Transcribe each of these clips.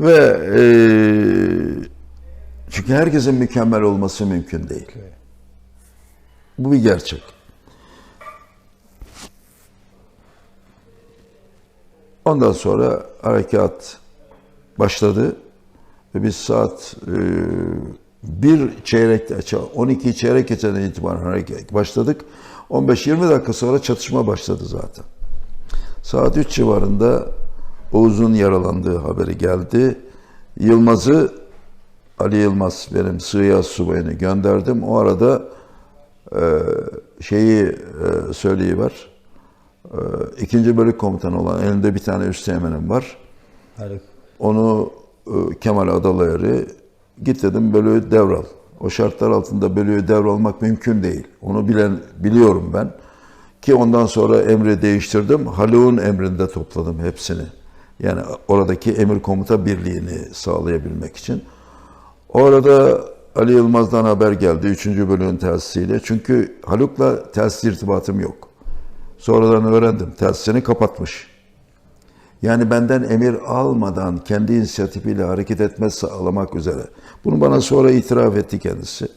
Ve e, çünkü herkesin mükemmel olması mümkün değil. Bu bir gerçek. Ondan sonra harekat başladı ve biz saat e, bir çeyrek, 12 çeyrek geçeden itibaren hareket başladık. 15-20 dakika sonra çatışma başladı zaten. Saat 3 civarında Oğuz'un yaralandığı haberi geldi. Yılmaz'ı Ali Yılmaz benim sığıya subayını gönderdim. O arada e, şeyi e, söyleyiver. E, ikinci bölük komutanı olan elinde bir tane üsteğmenim var. Harika. Onu e, Kemal Adalayar'ı git dedim bölüğü devral. O şartlar altında bölüğü devralmak mümkün değil. Onu bilen biliyorum ben. Ki ondan sonra emri değiştirdim. Haluk'un emrinde topladım hepsini. Yani oradaki emir komuta birliğini sağlayabilmek için. Orada Ali Yılmaz'dan haber geldi 3. bölüğün telsisiyle. Çünkü Haluk'la telsiz irtibatım yok. Sonradan öğrendim. Telsizini kapatmış. Yani benden emir almadan kendi inisiyatifiyle hareket etme sağlamak üzere. Bunu bana sonra itiraf etti kendisi.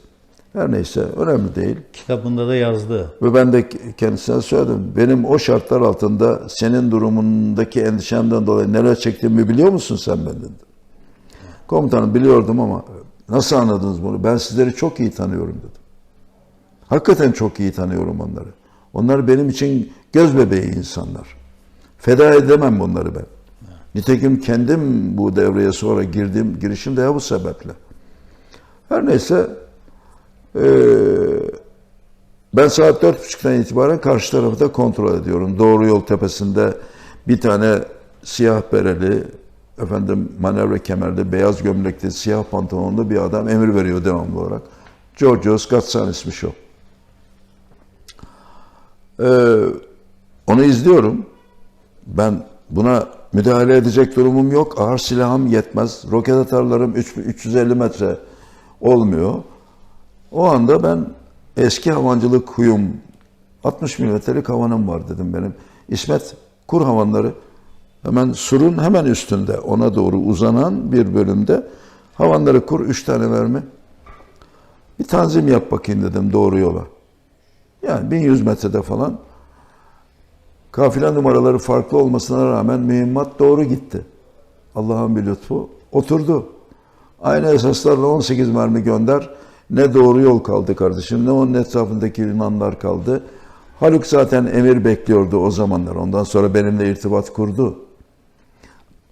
Her neyse önemli değil. Kitabında da yazdı. Ve ben de kendisine söyledim. Benim o şartlar altında senin durumundaki endişemden dolayı neler çektiğimi biliyor musun sen ben dedim. Komutanım biliyordum ama nasıl anladınız bunu? Ben sizleri çok iyi tanıyorum dedim. Hakikaten çok iyi tanıyorum onları. Onlar benim için göz bebeği insanlar. Feda edemem bunları ben. Nitekim kendim bu devreye sonra girdim, girişim de bu sebeple. Her neyse eee, ben saat dört buçuktan itibaren karşı tarafı da kontrol ediyorum. Doğru yol tepesinde bir tane siyah bereli, efendim manevra kemerli, beyaz gömlekli, siyah pantolonlu bir adam emir veriyor devamlı olarak. Georgios Gatsanis'miş o. Ee, onu izliyorum. Ben buna müdahale edecek durumum yok. Ağır silahım yetmez. Roket atarlarım 3 350 metre olmuyor. O anda ben eski havancılık huyum 60 milimetrelik havanım var dedim benim. İsmet kur havanları hemen surun hemen üstünde ona doğru uzanan bir bölümde havanları kur 3 tane mermi. Bir tanzim yap bakayım dedim doğru yola. Yani 1100 metrede falan kafile numaraları farklı olmasına rağmen mühimmat doğru gitti. Allah'ın bir lütfu oturdu. Aynı esaslarla 18 mermi gönder. Ne doğru yol kaldı kardeşim ne onun etrafındaki Yunanlar kaldı. Haluk zaten emir bekliyordu o zamanlar. Ondan sonra benimle irtibat kurdu.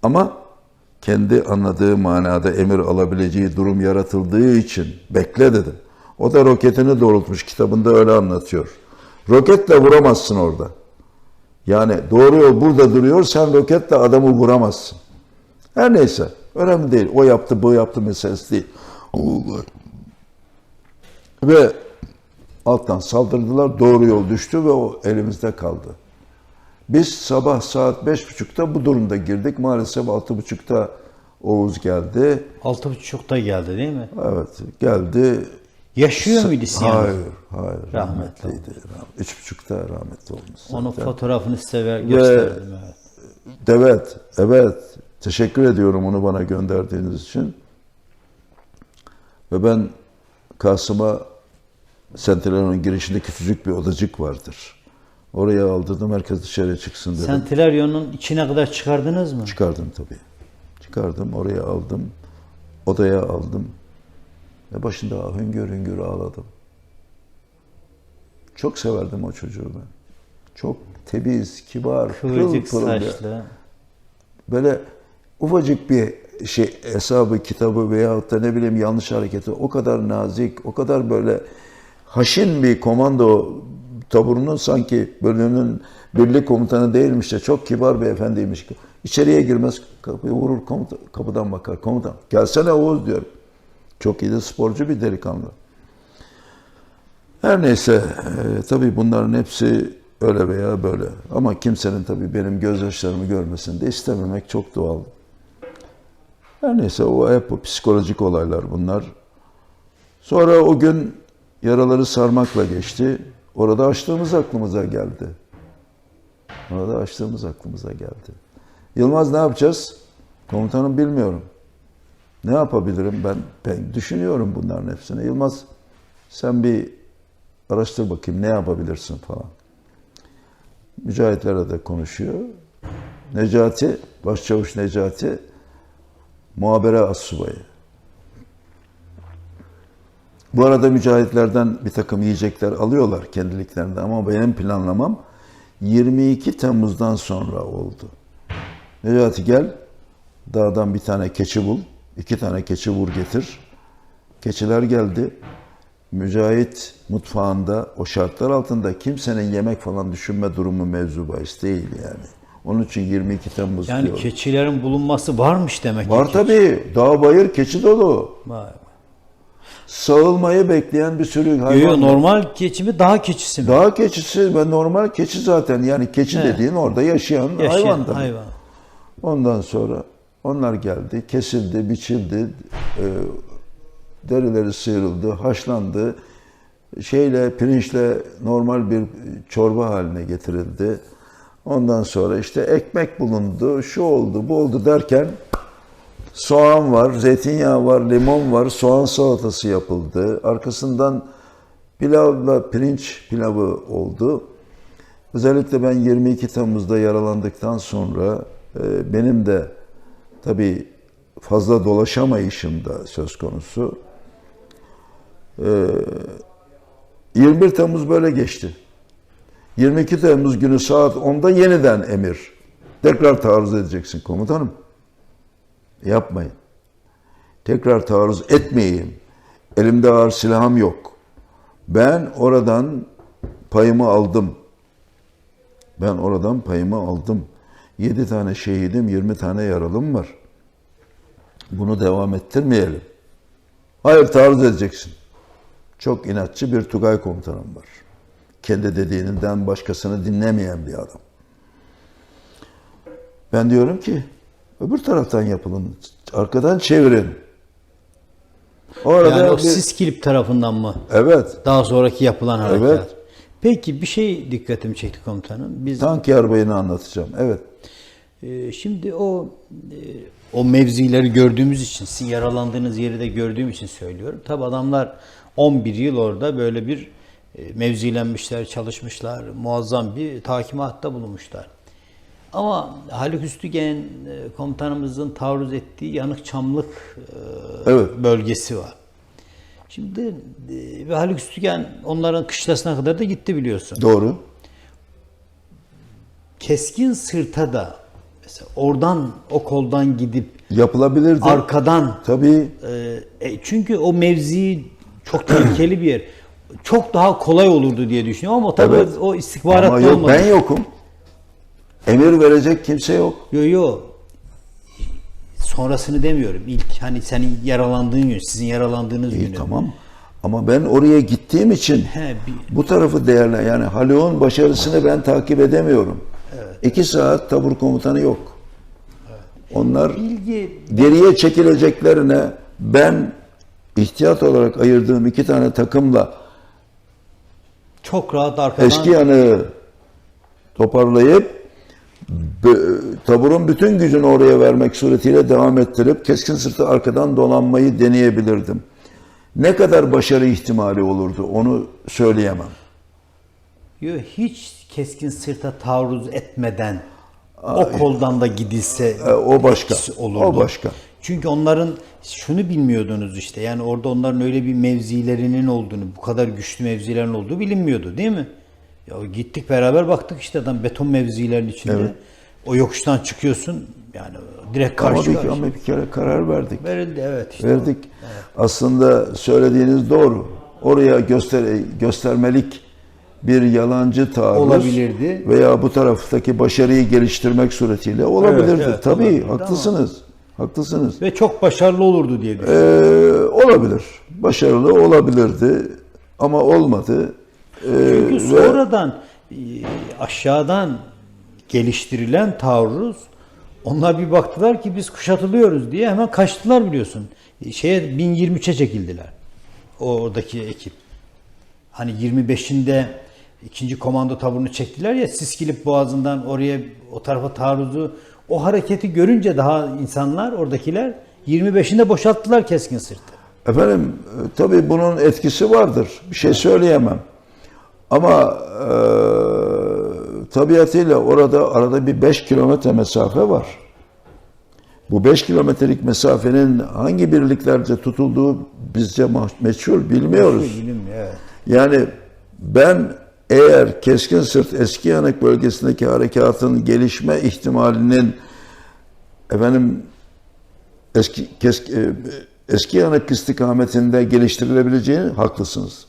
Ama kendi anladığı manada emir alabileceği durum yaratıldığı için bekle dedim. O da roketini doğrultmuş kitabında öyle anlatıyor. Roketle vuramazsın orada. Yani doğru yol burada duruyor, sen roketle adamı vuramazsın. Her neyse, önemli değil. O yaptı, bu yaptı meselesi değil. Ve alttan saldırdılar, doğru yol düştü ve o elimizde kaldı. Biz sabah saat beş buçukta bu durumda girdik. Maalesef altı buçukta Oğuz geldi. Altı buçukta geldi değil mi? Evet, geldi. Yaşıyor muydu Sinan? Hayır, hayır. Rahmetli Rahmetliydi. Üç buçukta rahmetli olmuş. Onun zaten. fotoğrafını size ver, gösterdim. Evet. Evet, evet. Teşekkür ediyorum onu bana gönderdiğiniz için. Ve ben Kasım'a Sentilero'nun girişinde küçücük bir odacık vardır. Oraya aldırdım, herkes dışarıya çıksın dedim. Sentilaryonun içine kadar çıkardınız mı? Çıkardım tabii. Çıkardım, oraya aldım. Odaya aldım. Ve başında hüngür hüngür ağladım. Çok severdim o çocuğu ben. Çok temiz, kibar, pırıl Kıvırcık pırıl bir- saçlı. böyle ufacık bir şey hesabı, kitabı veyahut da ne bileyim yanlış hareketi o kadar nazik, o kadar böyle haşin bir komando taburunun sanki bölümünün birlik komutanı değilmiş de çok kibar bir efendiymiş. İçeriye girmez kapıyı vurur komutan, kapıdan bakar. Komutan gelsene Oğuz diyor. Çok iyi de sporcu bir delikanlı. Her neyse e, tabii bunların hepsi öyle veya böyle. Ama kimsenin tabii benim gözyaşlarımı görmesini de istememek çok doğal. Her neyse o hep psikolojik olaylar bunlar. Sonra o gün yaraları sarmakla geçti. Orada açtığımız aklımıza geldi. Orada açtığımız aklımıza geldi. Yılmaz ne yapacağız? Komutanım bilmiyorum. Ne yapabilirim ben? Ben düşünüyorum bunların hepsini. Yılmaz sen bir araştır bakayım ne yapabilirsin falan. Mücahitlerle de konuşuyor. Necati, Başçavuş Necati, muhabere assubayı. Bu arada mücahitlerden bir takım yiyecekler alıyorlar kendiliklerinde ama benim planlamam 22 Temmuz'dan sonra oldu. Necati gel, dağdan bir tane keçi bul, iki tane keçi vur getir. Keçiler geldi. Mücahit mutfağında o şartlar altında kimsenin yemek falan düşünme durumu mevzu bahis değil yani. Onun için 22 Temmuz Yani diyor. keçilerin bulunması varmış demek ki. Var tabii. Dağ bayır keçi dolu. Vay. Sağılmayı bekleyen bir sürü hayvan. yo, var. normal keçi mi dağ keçisi mi? Dağ keçisi ve normal keçi zaten. Yani keçi He. dediğin orada yaşayan, Yaşayan hayvan tabii. hayvan. Ondan sonra onlar geldi, kesildi, biçildi, e, derileri sıyrıldı, haşlandı. Şeyle, pirinçle normal bir çorba haline getirildi. Ondan sonra işte ekmek bulundu, şu oldu, bu oldu derken soğan var, zeytinyağı var, limon var, soğan salatası yapıldı. Arkasından pilavla pirinç pilavı oldu. Özellikle ben 22 Temmuz'da yaralandıktan sonra e, benim de tabii fazla dolaşamayışım da söz konusu. E, 21 Temmuz böyle geçti. 22 Temmuz günü saat 10'da yeniden emir. Tekrar taarruz edeceksin komutanım. Yapmayın. Tekrar taarruz etmeyeyim. Elimde ağır silahım yok. Ben oradan payımı aldım. Ben oradan payımı aldım. 7 tane şehidim, 20 tane yaralım var. Bunu devam ettirmeyelim. Hayır taarruz edeceksin. Çok inatçı bir Tugay komutanım var. Kendi dediğinden başkasını dinlemeyen bir adam. Ben diyorum ki öbür taraftan yapılın. Arkadan çevirin. O arada Yani o bir- Siskilip tarafından mı? evet Daha sonraki yapılan harekat. Evet. Peki bir şey dikkatimi çekti komutanım. Biz tank yarbayını anlatacağım. Evet. e, şimdi o e, o mevzileri gördüğümüz için, sizin yaralandığınız yeri de gördüğüm için söylüyorum. Tabi adamlar 11 yıl orada böyle bir mevzilenmişler, çalışmışlar, muazzam bir takimatta bulunmuşlar. Ama Haluk Üstügen e, komutanımızın taarruz ettiği Yanık Çamlık e, Evet. bölgesi var. Şimdi e, ve Haluk Üstügen onların kışlasına kadar da gitti biliyorsun. Doğru. Keskin sırta da mesela oradan o koldan gidip Yapılabilirdi. arkadan Tabii e, e, çünkü o mevzi çok tehlikeli bir yer. Çok daha kolay olurdu diye düşünüyorum ama tabii Evet. o istihbarat ama yok olmadı. ben yokum. Emir verecek kimse yok. Yo yo. Sonrasını demiyorum. İlk hani senin yaralandığın gün, sizin yaralandığınız İyi günü. tamam. Ama ben oraya gittiğim için He, bir- bu tarafı değerli yani Haluk'un başarısını ben takip edemiyorum. İki saat tabur komutanı yok. Onlar Bilgi geriye çekileceklerine ben ihtiyat olarak ayırdığım iki tane takımla çok rahat arkadan eski yanığı toparlayıp taburun bütün gücünü oraya vermek suretiyle devam ettirip keskin sırtı arkadan dolanmayı deneyebilirdim. Ne kadar başarı ihtimali olurdu onu söyleyemem. Yo, hiç keskin sırta taarruz etmeden o koldan da gidilse E, o başka. olurdu. O başka. Çünkü onların şunu bilmiyordunuz işte. Yani orada onların öyle bir mevzilerinin olduğunu, bu kadar güçlü mevzilerin olduğu bilinmiyordu değil mi? Ya gittik beraber baktık işte adam beton mevzilerin içinde. O yokuştan çıkıyorsun yani direkt Ama karşı bir, karşıya. ama bir kere karar verdik. Verildi evet işte. Verdik. Aslında söylediğiniz doğru. Oraya göster göstermelik bir yalancı taarruz Olabilirdi. veya bu taraftaki başarıyı geliştirmek suretiyle olabilirdi. evet, Tabii olabilirdi haklısınız. Haklısınız. Ve çok başarılı olurdu diye düşünüyorum. Ee, olabilir. Başarılı olabilirdi ama olmadı. Ee, Çünkü ve- sonradan e, aşağıdan geliştirilen taarruz onlar bir baktılar ki biz kuşatılıyoruz diye hemen kaçtılar biliyorsun. E, Şeye 1023'e çekildiler. Oradaki ekip. Hani 25'inde ikinci komando taburunu çektiler ya Siskilip Boğazı'ndan oraya o tarafa taarruzu o hareketi görünce daha insanlar oradakiler 25'inde boşalttılar keskin sırtı. Efendim e, tabii bunun etkisi vardır. Bir şey söyleyemem. Ama e, tabiatıyla orada arada bir 5 kilometre mesafe var. Bu 5 kilometrelik mesafenin hangi birliklerce tutulduğu bizce meçhul bilmiyoruz. Bilinmiyor, evet. Yani ben eğer keskin sırt eski yanık bölgesindeki harekatın gelişme ihtimalinin efendim eski kesk, e, eski yanık istikametinde geliştirilebileceğini haklısınız.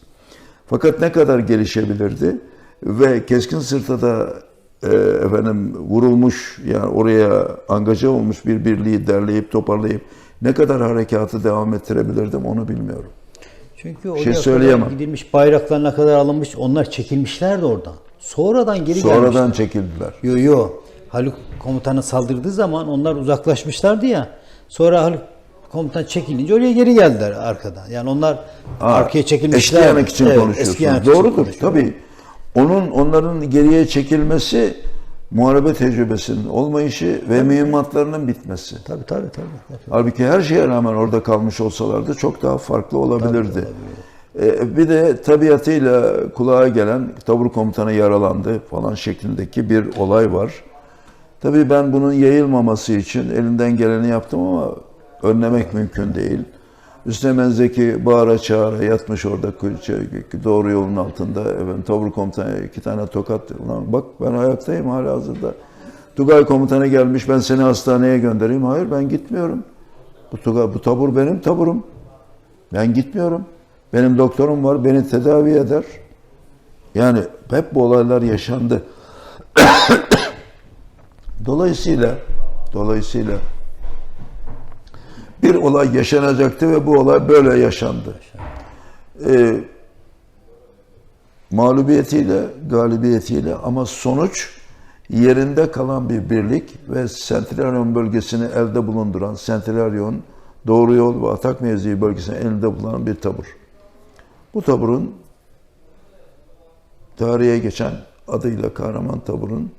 Fakat ne kadar gelişebilirdi ve keskin sırta da e, efendim vurulmuş yani oraya angaja olmuş bir birliği derleyip toparlayıp ne kadar harekatı devam ettirebilirdim onu bilmiyorum. Çünkü oraya şey söyleyemem. gidilmiş bayraklar ne kadar alınmış onlar çekilmişlerdi oradan. Sonradan geri Sonradan gelmişler. çekildiler. Yo yo. Haluk komutanı saldırdığı zaman onlar uzaklaşmışlardı ya. Sonra Haluk komutan çekilince oraya geri geldiler arkadan. Yani onlar arkaya çekilmişler. Eski yanık için Evet, konuşuyorsunuz. için Doğrudur konuşuyorum. tabii. Onun onların geriye çekilmesi muharebe tecrübesinin olmayışı ve mühimmatlarının bitmesi. Tabii tabii tabii. tabii. Halbuki her şeye rağmen orada kalmış olsalardı çok daha farklı olabilirdi. Ee, bir de tabiatıyla kulağa gelen tabur komutanı yaralandı falan şeklindeki bir olay var. Tabii ben bunun yayılmaması için elinden geleni yaptım ama önlemek mümkün değil. Üsteğmen Zeki bağıra çağıra yatmış orada kı- doğru yolun altında. Efendim, tabur komutanı iki tane tokat. Ulan bak ben ayaktayım hala hazırda. Tugay komutanı gelmiş ben seni hastaneye göndereyim. Hayır ben gitmiyorum. Bu, Tugay, bu tabur benim taburum. Ben gitmiyorum. Benim doktorum var beni tedavi eder. Yani hep bu olaylar yaşandı. Dolayısıyla dolayısıyla bir olay yaşanacaktı ve bu olay böyle yaşandı. Ee, mağlubiyetiyle, galibiyetiyle ama sonuç yerinde kalan bir birlik ve Sentinelyon bölgesini elde bulunduran Sentinelyon doğru yol ve atak mevzii bölgesini elinde bulunan bir tabur. Bu taburun tarihe geçen adıyla kahraman taburun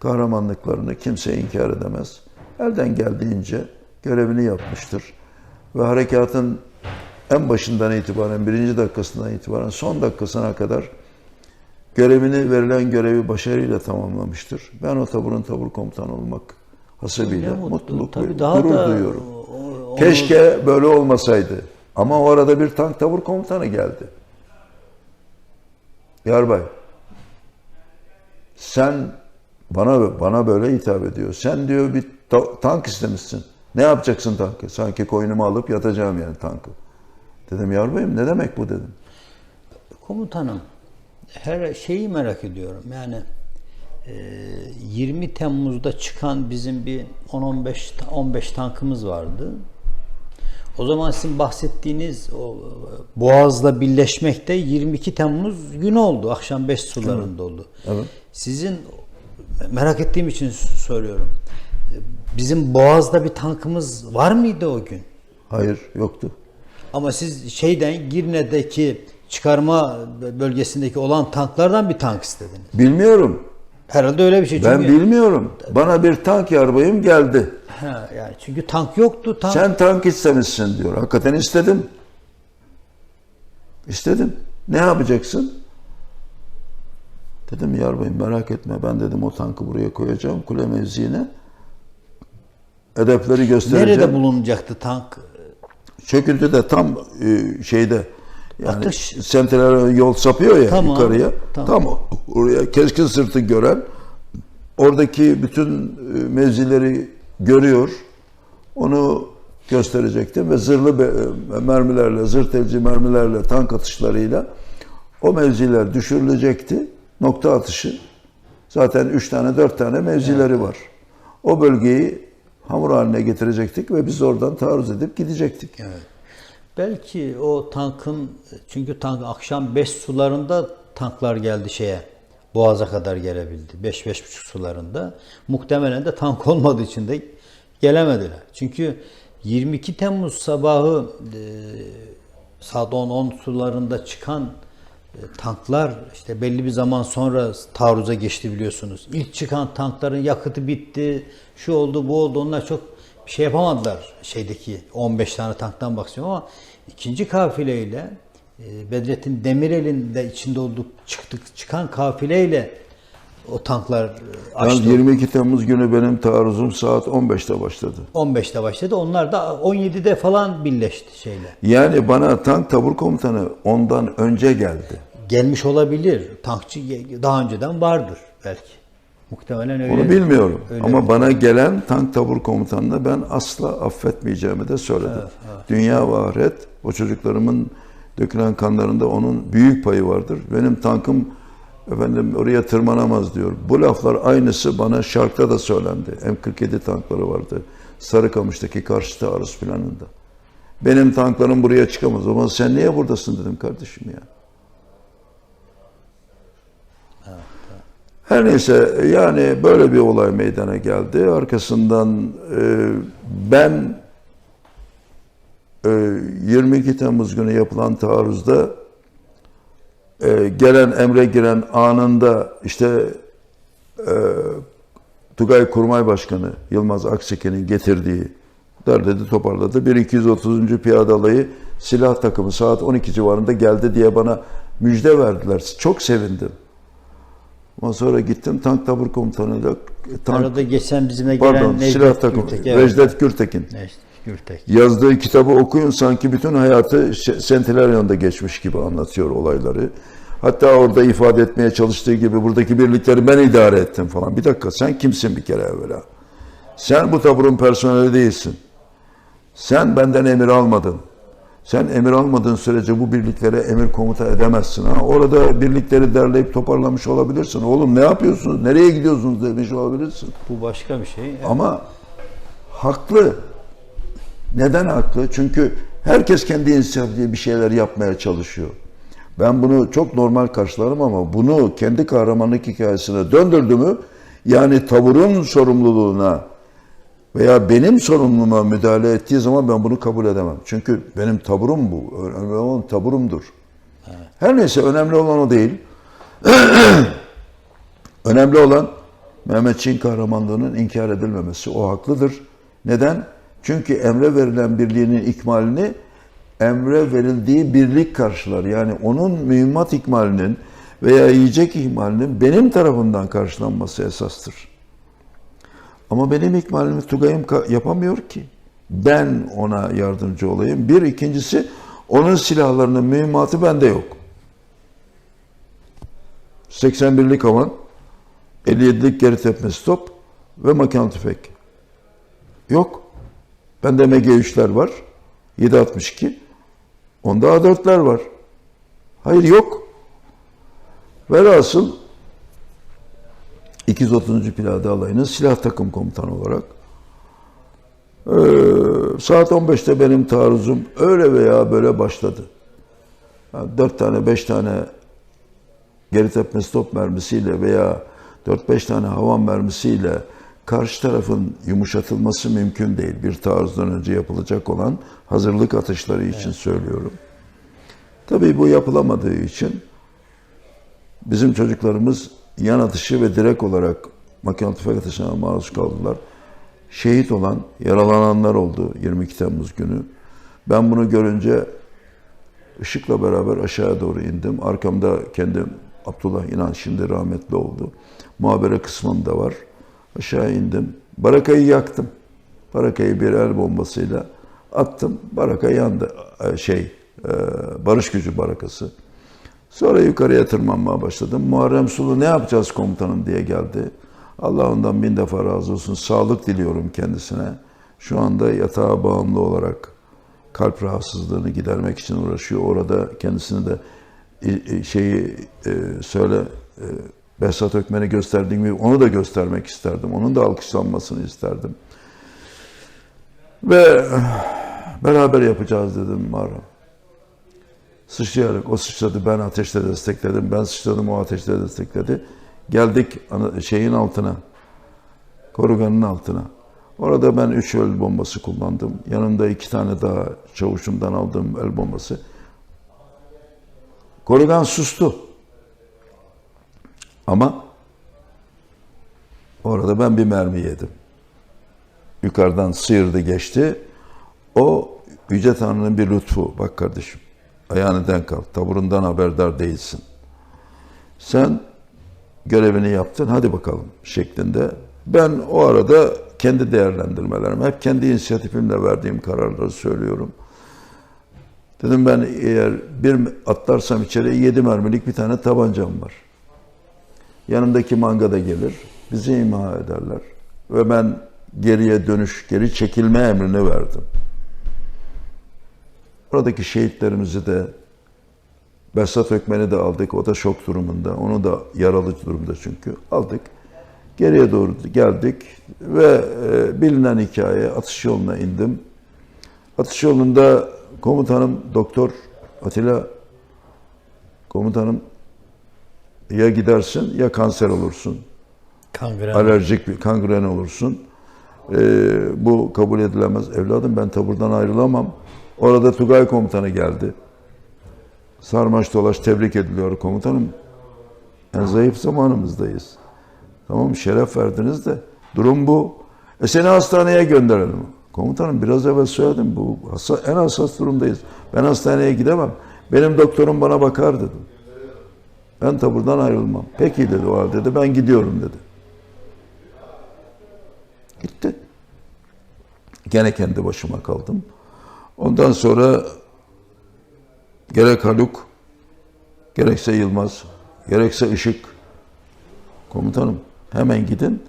kahramanlıklarını kimse inkar edemez. Elden geldiğince görevini yapmıştır. Ve harekatın en başından itibaren, birinci dakikasından itibaren son dakikasına kadar görevini, verilen görevi başarıyla tamamlamıştır. Ben o taburun tabur komutanı olmak hasabıyla Ne mutlu. mutluluk Tabii daha gurur da duyuyorum. o- o- Keşke böyle olmasaydı. Ama o arada bir tank tabur komutanı geldi. Yarbay, sen bana bana böyle hitap ediyor. Sen diyor bir ta- tank istemişsin. Ne yapacaksın tankı? Sanki koynumu alıp yatacağım yani tankı. Dedim yarbayım ne demek bu dedim. Komutanım, her şeyi merak ediyorum. Yani e, 20 Temmuz'da çıkan bizim bir 10-15 ta- 15 tankımız vardı. O zaman sizin bahsettiğiniz o e, Boğaz'la birleşmekte 22 Temmuz günü oldu. Akşam 5 sularında oldu. Evet. Sizin merak ettiğim için soruyorum. Bizim Boğaz'da bir tankımız var mıydı o gün? Hayır yoktu. Ama siz şeyden Girne'deki çıkarma bölgesindeki olan tanklardan bir tank istediniz. Bilmiyorum. Herhalde öyle bir şey. Ben Çünkü, bilmiyorum. Bana bir tank yarbayım geldi. Ha, yani çünkü tank yoktu. Tank, Sen tank istemişsin diyor. Hakikaten istedim. İstedim. Ne yapacaksın? Dedim yarbayım merak etme. Ben dedim o tankı buraya koyacağım kule mevziine. Hedefleri göstereceğim. nerede bulunacaktı tank? Çöküntü de tam e, şeyde yani Atış. senteler yol sapıyor ya Tamam, yukarıya. tamam. Tam oraya keskin sırtı gören oradaki bütün e, mevzileri görüyor. Onu gösterecektim ve zırhlı e, mermilerle, elci mermilerle, tank atışlarıyla o mevziler düşürülecekti. Nokta atışı. Zaten üç tane, dört tane mevzileri var. O bölgeyi hamur haline getirecektik ve biz oradan taarruz edip gidecektik. Evet. Belki o tankın çünkü tank akşam 5 sularında tanklar geldi şeye. Boğaz'a kadar gelebildi. 5 beş buçuk sularında. Muhtemelen de tank olmadığı için de gelemediler. Çünkü 22 Temmuz sabahı e, saat 10-10 sularında çıkan tanklar işte belli bir zaman sonra taarruza geçti biliyorsunuz. İlk çıkan tankların yakıtı bitti, şu oldu, bu oldu. Onlar çok bir şey yapamadılar şeydeki 15 tane tanktan bahsediyorum ama ikinci kafileyle e, Bedrettin Demirel'in de içinde olduğu çıktık çıkan kafileyle o tanklar e, açtı. 22 Temmuz günü benim taarruzum saat 15'te başladı. 15'te başladı. Onlar da 17'de falan birleşti şeyle. Yani bana tank tabur komutanı ondan önce geldi. Gelmiş olabilir. Tankçı daha önceden vardır belki. Muhtemelen öyle. Onu bilmiyorum. öyle Ama bir- bana gelen tank tabur komutanını ben asla affetmeyeceğimi de söyledim. Dünya ve ahiret o çocuklarımın dökülen kanlarında onun büyük payı vardır. Benim tankım efendim oraya tırmanamaz diyor. Bu laflar aynısı bana şarkta da söylendi. M47 tankları vardı. Sarıkamış'taki karşı taarruz planında. Benim tanklarım buraya çıkamaz. O zaman sen niye buradasın dedim kardeşim ya. Her neyse yani böyle bir olay meydana geldi. Arkasından e, ben e, 22 Temmuz günü yapılan taarruzda e, gelen emre giren anında işte e, Tugay Kurmay Başkanı Yılmaz Akseken'in getirdiği derledi toparladı. Bir 230. Piyade Alayı silah takımı saat 12 civarında geldi diye bana müjde verdiler. Çok sevindim. Ondan sonra gittim tank tabur komutanıyla tank, Arada geçen bizimle gelen pardon Necdet silah takımı Gültek, evet. Necdet Gürtekin. Necdet Gültek. Yazdığı kitabı okuyun sanki bütün hayatı Sentilaryon'da geçmiş gibi anlatıyor olayları. Hatta orada ifade etmeye çalıştığı gibi buradaki birlikleri ben idare ettim falan. Bir dakika sen kimsin bir kere evvela? Sen bu taburun personeli değilsin. Sen benden emir almadın. Sen emir almadığın sürece bu birliklere emir komuta edemezsin. Ha? Orada birlikleri derleyip toparlamış olabilirsin. Oğlum ne yapıyorsunuz? Nereye gidiyorsunuz demiş olabilirsin. Bu başka bir şey. Ama haklı. Neden haklı? Çünkü herkes kendi inisiyatifle bir şeyler yapmaya çalışıyor. Ben bunu çok normal karşılarım ama bunu kendi kahramanlık hikayesine döndürdü mü yani taburun sorumluluğuna veya benim sorumluluğuma müdahale ettiği zaman ben bunu kabul edemem. Çünkü benim taburum bu. Önemli olan taburumdur. Her neyse önemli olan o değil. Önemli olan Mehmetçiğin kahramanlığının inkar edilmemesi. O haklıdır. Neden? Çünkü emre verilen birliğinin ikmalini emre verildiği birlik karşılar. Yani onun mühimmat ikmalinin veya yiyecek ikmalinin benim tarafından karşılanması esastır. Ama benim ikmalimi Tugay'ım yapamıyor ki. Ben ona yardımcı olayım. Bir, ikincisi onun silahlarının mühimmatı bende yok. 81'lik havan, 57'lik geri tepme stop ve makinalı tüfek. Yok. Bende MG3'ler var. 762. Onda A4'ler var. Hayır yok. Velhasıl 230. Piyade Alayı'nın silah takım komutanı olarak eee, saat 15'te benim taarruzum öyle veya böyle başladı. 4 tane 5 tane geri tepme stop mermisiyle veya 4-5 tane havan mermisiyle karşı tarafın yumuşatılması mümkün değil. Bir taarruzdan önce yapılacak olan hazırlık atışları için söylüyorum. Tabii bu yapılamadığı için bizim çocuklarımız yan atışı ve direkt olarak makinalı tüfek atışına maruz kaldılar. Şehit olan, yaralananlar oldu 22 Temmuz günü. Ben bunu görünce ışıkla beraber aşağıya doğru indim. Arkamda kendim Abdullah İnan şimdi rahmetli oldu. Muhabere kısmım da var. Aşağı indim. Barakayı yaktım. Barakayı bir el bombasıyla attım. Baraka yandı. Ee, Şey, e, barış gücü barakası. Sonra yukarıya tırmanmaya başladım. Muharrem Sulu ne yapacağız komutanım diye geldi. Allah ondan bin defa razı olsun. Sağlık diliyorum kendisine. Şu anda yatağa bağımlı olarak kalp rahatsızlığını gidermek için uğraşıyor. Orada kendisini de şeyi e, söyle e, Behzat Ökmen'i gösterdiğim gibi onu da göstermek isterdim. Onun da alkışlanmasını isterdim. Ve beraber yapacağız dedim Muharrem. Sıçrayarak o sıçradı ben ateşle destekledim. Ben sıçradım o ateşle destekledi. Geldik şeyin altına. Koruganın altına. Orada ben üç el bombası kullandım. Yanımda iki tane daha çavuşumdan aldığım el bombası. Korugan sustu. Ama orada ben bir mermi yedim. yukarıdan sıyırdı geçti. O Yüce Tanrı'nın bir lütfu. Bak kardeşim ayağını denk al. Taburundan haberdar değilsin. Sen görevini yaptın hadi bakalım şeklinde. Ben o arada kendi değerlendirmelerim, hep kendi inisiyatifimle verdiğim kararları söylüyorum. Dedim ben eğer bir atlarsam içeri yedi mermilik bir tane tabancam var. Yanımdaki manga da gelir. Bizi imha ederler. Ve ben geriye dönüş, geri çekilme emrini verdim. Oradaki şehitlerimizi de Behzat Ökmen'i de aldık. O da şok durumunda. Onu da yaralı durumda çünkü. Aldık. Geriye doğru geldik ve e, bilinen hikaye atış yoluna indim. Atış yolunda komutanım doktor Atilla komutanım ya gidersin ya kanser olursun. Kangren. Alerjik bir kangren olursun. Ee, bu kabul edilemez. Evladım ben taburdan ayrılamam. Orada Tugay komutanı geldi. Sarmaş dolaş tebrik ediliyor komutanım. En zayıf zamanımızdayız. Tamam şeref verdiniz de durum bu. E seni hastaneye gönderelim. Komutanım biraz evvel söyledim bu en hassas durumdayız. Ben hastaneye gidemem. Benim doktorum bana bakar dedim. Ben taburdan ayrılmam. Peki dedi o halde dedi ben gidiyorum dedi. Gitti. Gene kendi başıma kaldım. Ondan sonra gerek Haluk, gerekse Yılmaz, gerekse Işık, komutanım hemen gidin.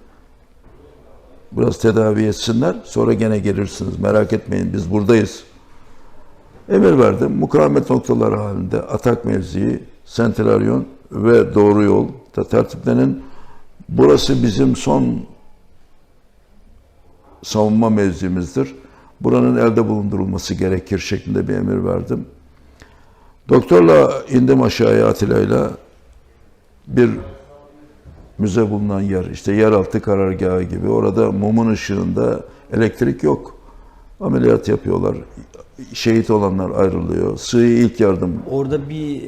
Biraz tedavi etsinler. Sonra gene gelirsiniz. Merak etmeyin biz buradayız. Emir verdim. Mukavemet noktaları halinde atak mevzii, sentralyon ve doğru yol da tertiplenin. Burası bizim son savunma mevzimizdir. Buranın elde bulundurulması gerekir şeklinde bir emir verdim. Doktorla indim aşağıya Atilla'yla. Bir müze bulunan yer, işte yeraltı karargahı gibi. Orada mumun ışığında elektrik yok. Ameliyat yapıyorlar. Şehit olanlar ayrılıyor. Sığ ilk yardım. Orada bir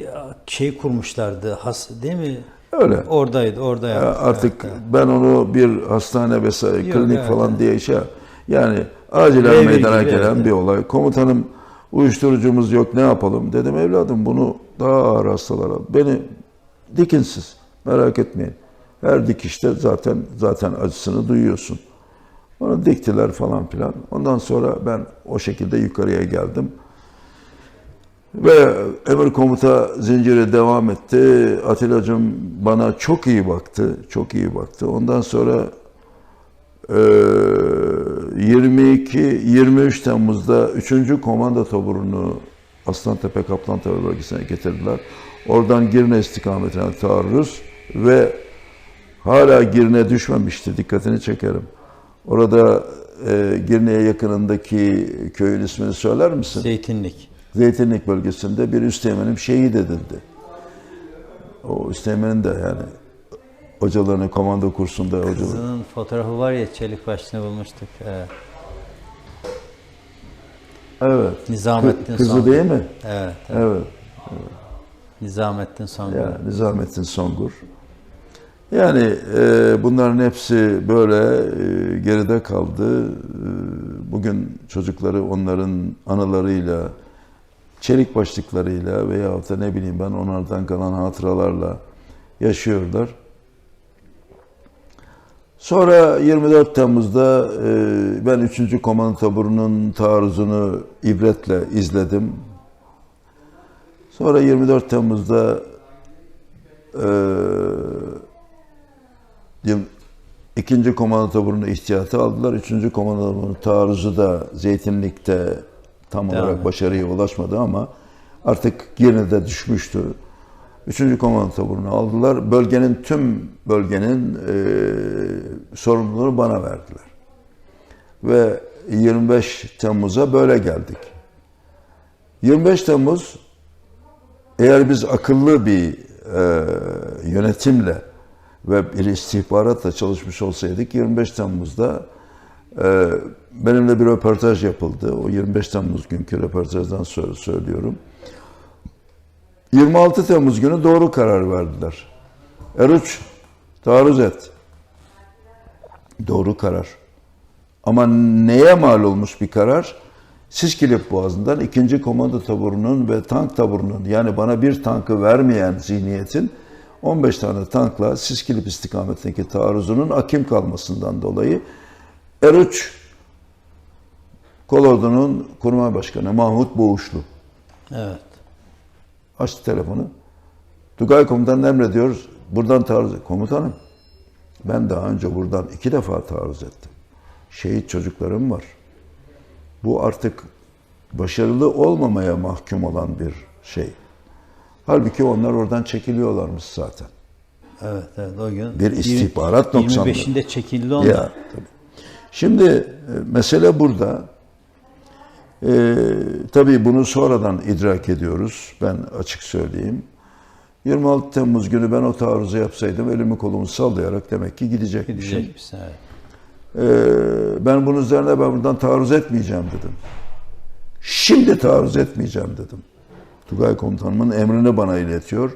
şey kurmuşlardı. Has, değil mi? Öyle. Oradaydı, orada Ya yaptı. artık ben onu bir hastane vesaire Yok, klinik evet, falan diye şey yani acilen meydana gibi, gelen evet. bir olay. Komutanım uyuşturucumuz yok ne yapalım dedim evladım bunu daha ağır hastalara beni dikinsiz merak etmeyin. Her dikişte zaten zaten acısını duyuyorsun. Onu diktiler falan filan. Ondan sonra ben o şekilde yukarıya geldim. Ve emir komuta zinciri devam etti. Atilla'cığım bana çok iyi baktı. Çok iyi baktı. Ondan sonra eee, 22-23 Temmuz'da 3. Komando taburunu Aslantepe Kaplantepe bölgesine getirdiler. Oradan Girne istikametine taarruz ve hala Girne düşmemişti. Dikkatini çekerim. Orada eee Girne'ye yakınındaki köyün ismini söyler misin? Zeytinlik. Zeytinlik bölgesinde bir üsteğmenim şehit edildi. O üsteğmenin de yani hocalarını komando kursunda hocalar. Kızının fotoğrafı var ya çelik başını bulmuştuk. Evet. Evet. Nizamettin Kı- Kızı Songur. değil mi? Evet. evet. Evet. Nizamettin Songur. Yani Nizamettin Songur. Yani e, bunların hepsi böyle e, geride kaldı. E, bugün çocukları onların anılarıyla, çelik başlıklarıyla veyahut da ne bileyim ben onlardan kalan hatıralarla yaşıyorlar. Sonra 24 Temmuz'da e, ben 3. Komando Taburu'nun taarruzunu ibretle izledim. Sonra 24 Temmuz'da e, yıl- ikinci komando taburunu ihtiyata aldılar. Üçüncü komando taburunu taarruzu da Zeytinlik'te tam olarak etti. başarıya ulaşmadı ama artık Girne'de düşmüştü. Üçüncü komando taburunu aldılar. Bölgenin tüm bölgenin e, sorumluluğunu bana verdiler. Ve 25 Temmuz'a böyle geldik. 25 Temmuz eğer biz akıllı bir e, yönetimle ve bir istihbaratla çalışmış olsaydık 25 Temmuz'da e, benimle bir röportaj yapıldı. O 25 Temmuz günkü röportajdan sonra söylüyorum. 26 Temmuz günü doğru karar verdiler. Eruç taarruz et. Doğru karar. Ama neye mal olmuş bir karar? Siskilip Boğazı'ndan ikinci komando taburunun ve tank taburunun yani bana bir tankı vermeyen zihniyetin 15 tane tankla Siskilip istikametindeki taarruzunun akim kalmasından dolayı Eruç Kolordu'nun kurmay başkanı Mahmut Boğuşlu Evet. açtı telefonu. Tugay komutanın emrediyor. Buradan taarruz Komutanım ben daha önce buradan iki defa taarruz ettim. Şehit çocuklarım var. Bu artık başarılı olmamaya mahkum olan bir şey. Halbuki onlar oradan çekiliyorlarmış zaten. Evet, evet o gün. Bir istihbarat noksanlığı. 25'inde çekildi onlar. Ya, tabii. Şimdi e, mesele burada. E, tabii bunu sonradan idrak ediyoruz. Ben açık söyleyeyim. 26 Temmuz günü ben o taarruzu yapsaydım elimi kolumu sallayarak demek ki. Gidecek misin? Evet. E, ben bunun üzerine ben buradan taarruz etmeyeceğim dedim. Şimdi taarruz etmeyeceğim dedim. Tugay komutanımın emrini bana iletiyor.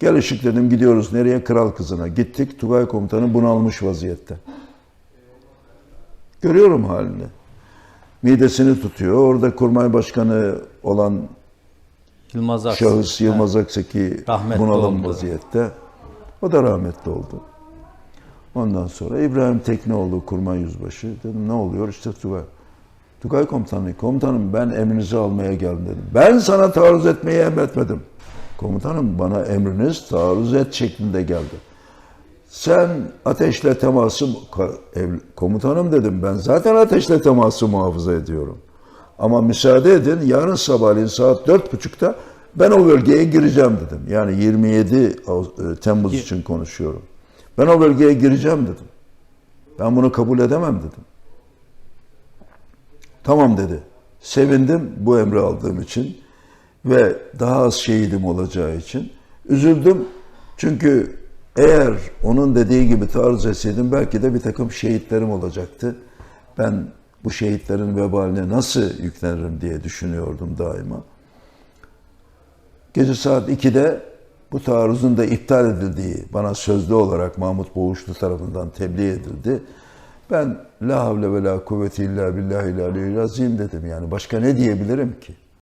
Gel ışık dedim gidiyoruz nereye? Kral kızına. Gittik. Tugay komutanı bunalmış vaziyette. Görüyorum halini. Midesini tutuyor. Orada kurmay başkanı olan Yılmaz Aksu. şahıs Yılmaz Akseki bunalım oldu. vaziyette. O da rahmetli oldu. Ondan sonra İbrahim Tekneoğlu kurmay yüzbaşı. Dedim ne oluyor? İşte Tugay. Tugay komutanı, komutanım ben emrinizi almaya geldim dedim. Ben sana taarruz etmeyi emretmedim. Komutanım bana emriniz taarruz et şeklinde geldi. Sen ateşle teması komutanım dedim ben zaten ateşle teması muhafaza ediyorum. Ama müsaade edin yarın sabahleyin saat dört buçukta ben o bölgeye gireceğim dedim. Yani 27 Ağust- e, Temmuz için konuşuyorum. Ben o bölgeye gireceğim dedim. Ben bunu kabul edemem dedim. Tamam dedi. Sevindim bu emri aldığım için ve daha az şehidim olacağı için. Üzüldüm çünkü eğer onun dediği gibi taarruz etseydim belki de bir takım şehitlerim olacaktı. Ben bu şehitlerin vebaline nasıl yüklenirim diye düşünüyordum daima. Gece saat 2'de bu taarruzun da iptal edildiği bana sözlü olarak Mahmut Boğuşlu tarafından tebliğ edildi. Ben la havle ve la kuvvete illa billahi azim dedim yani. Başka ne diyebilirim ki?